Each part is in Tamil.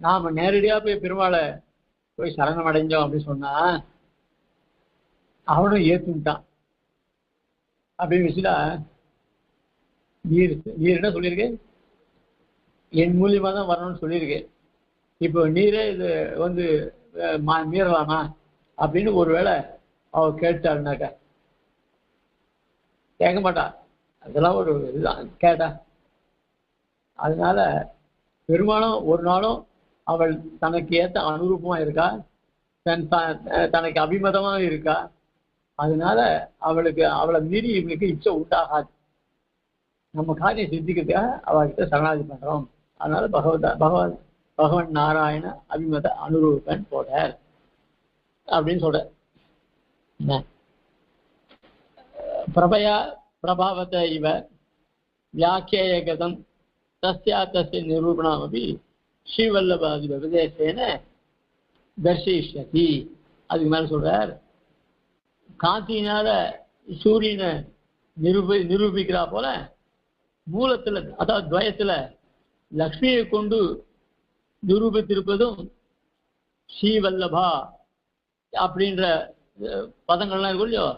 நாம நேரடியா போய் பெருமாளை போய் சரணம் அடைஞ்சோம் அப்படின்னு சொன்னா அவனும் ஏத்துட்டான் அப்படின்னு வச்சுட்டா நீர் நீர் என்ன சொல்லியிருக்கேன் என் மூலியமா தான் வரணும்னு சொல்லியிருக்கேன் இப்போ நீரே இது வந்து மா- மீறலாமா? அப்படின்னு ஒருவேளை அவ கேட்டாள்னாக்க. கேட்க மாட்டா. அதெல்லாம் ஒரு இதுதான் கேட்டா. அதனால பெரும்பாலும் ஒரு நாளும் அவள் தனக்கு ஏத்த அனுரூபமா இருக்கா தன் த- தனக்கு அபிமதமா இருக்கா அதனால அவளுக்கு அவளை மீறி இவனுக்கு இச்சை உண்டாகாது நம்ம காரியம் சித்திக்கிறதுக்காக அவகிட்ட சரணாதி பண்றோம் அதனால பகவத பகவான் பகவான் நாராயண அபிமத அனுரூபன் போடார் அப்படின்னு சொல்ற என்ன? பிரபயா பிரபாவத இவ வியாக்கியகதம் தஸ்யா தஸ்ய நிரூபணமபி ஸ்ரீவல்லபாதி உபதேசேன தர்சிஷதி அதுக்கு மேல சொல்றார் காந்தியினால சூரியனை நிரூபி நிரூபிக்கிறா போல மூலத்துல அதாவது துவயத்துல லக்ஷ்மியை கொண்டு நிரூபித்திருப்பதும் ஸ்ரீவல்லபா அப்படின்ற பதங்கள்லாம் இருக்கும் இல்லையோ?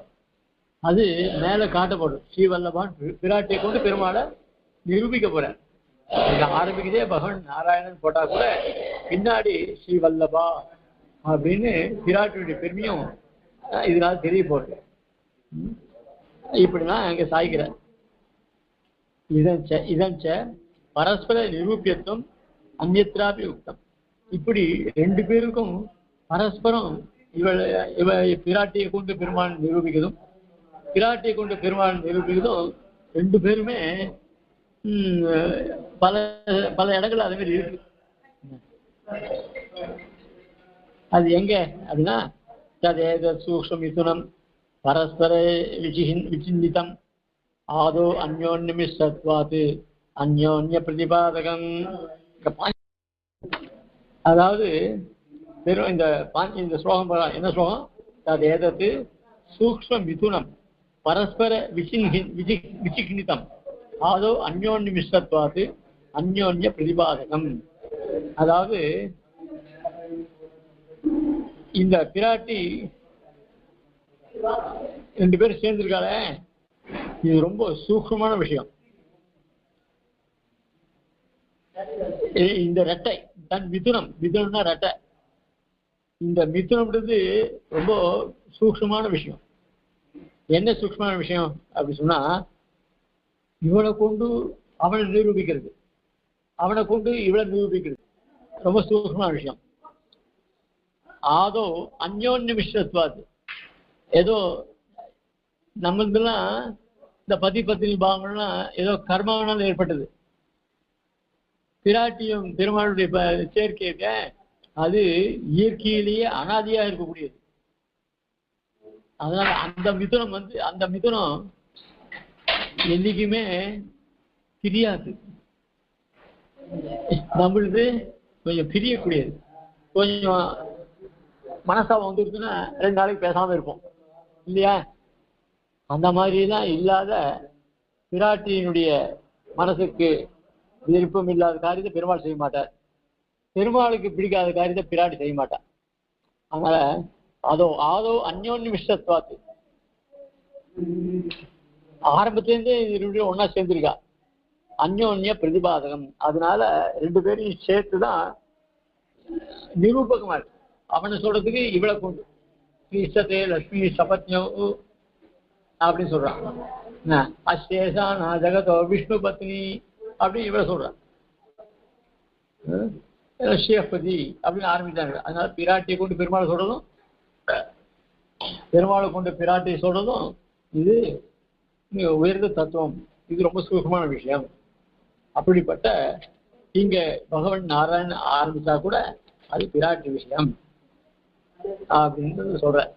அது மேல காட்டப்படும். ஸ்ரீவல்லபான் பிராட்டியை கொண்டு பெருமாளை நிரூபிக்க போறேன் இங்க ஆரம்பிக்கிறதே பகவான் நாராயணன் போட்டா கூட பின்னாடி ஸ்ரீ வல்லபா அப்படின்னு பிராட்டியுடைய பெருமையும் இதனால தெரிய போகுது ம். இப்படிலாம் அங்க சாய்க்கிறேன் இதஞ்ச இதஞ்ச பரஸ்பர நிரூபியத்துவம் அந்நியத்ராபி உக்தம் இப்படி ரெண்டு பேருக்கும் பரஸ்பரம் இவள் இவ பிராட்டியை கொண்டு பெருமாள் நிரூபிக்கிறதும் பிராட்டியை கொண்டு பெருமாள் நிரூபிக்கிறதும் ரெண்டு பேருமே பல பல இடங்கள் அது மாதிரி இருக்கு. அது எங்க? அப்படின்னா ததேத சூக்ஷ்ம மிதுனம் பரஸ்பர விசிஹின் விசிந்தித்தம் ஆதோ அந்யோன்யமிஷத்வாத் அந்யோன்ய பிரதிபாதகம் அதாவது வெறும் இந்த பாஞ்சி இந்த ஸ்லோகம் என்ன ஸ்லோகம்? ததேதத்து சூக்ஷ்ம மிதுனம் பரஸ்பர விசின்ஹி விசி ஆதோ அந்யோன்ய அந்யோன்யமிஷத்வாத் அந்யோன்ய பிரதிபாதகம் அதாவது இந்த பிராட்டி ரெண்டு பேரும் சேர்ந்திருக்காள இது ரொம்ப சூக்ஷமான விஷயம். இந்த ரெட்டை தன் மிதுனம் மிதுனம்னா ரெட்டை. இந்த மிதுனம்ன்றது ரொம்ப சூக்ஷமான விஷயம். என்ன சூக்ஷமான விஷயம் அப்படி சொன்னா இவனை கொண்டு அவனை நிரூபிக்கிறது. அவனை கொண்டு இவளை நிரூபிக்கிறது. ரொம்ப சூக்ஷமான விஷயம். ஆதோ அந்யோன்ய மிஸ்ரத்வாது ஏதோ நம்மளுக்கெல்லாம் இந்த பதி பத்தினி பாவங்கள்லாம் ஏதோ கர்மாவனால் ஏற்பட்டது. பிராட்டியும் பெருமாளுடைய ப- அது இயற்கையிலேயே அனாதியா இருக்கக்கூடியது. அதனால அந்த மிதுனம் வந்து அந்த மிதுனம் என்னைக்குமே பிரியாது. நம்மளுது கொஞ்சம் பிரியக்கூடியது. கொஞ்சம் மனசாபம் வந்துருச்சுன்னா ரெண்டு நாளைக்கு பேசாம இருப்போம். இல்லையா? அந்த மாதிரிலாம் இல்லாத பிராட்டியினுடைய மனசுக்கு விருப்பம் இல்லாத காரியத்தை பெருமாள் செய்ய மாட்டார். பெருமாளுக்கு பிடிக்காத காரியத்தை பிராட்டி செய்ய மாட்டார். அதனால அதோ ஆதோ அந்யோன்யமிஷ்டத்வாத்து ஆரம்பத்திலேருந்தே இது ஒன்னா சேர்ந்திருக்கா. அந்யோன்ய பிரதிபாதகம். அதனால ரெண்டு பேரையும் சேர்த்து தான் நிரூபகமா இருக்கு. அவனை சொல்றதுக்கு இவளை கொண்டு ஸ்ரீசதே லக்ஷ்மி சபத்யோ அப்படின்னு சொல்றான். என்ன, அசேஷா நான் ஜெகதோ விஷ்ணு பத்னி அப்படின்னு இவளை சொல்றான். ஸ்ரீபதி அப்படின்னு ஆரம்பித்தாங்க அதனால பிராட்டியை கொண்டு பெருமாளை சொல்றதும் பெருமாளை கொண்டு பிராட்டியை சொல்றதும் இது உயர்ந்த தத்துவம். இது ரொம்ப சுகமான விஷயம். அப்படிப்பட்ட இங்க பகவான் நாராயண் ஆரம்பிச்சா கூட அது பிராட்டி விஷயம். அப்படின்னு சொல்ற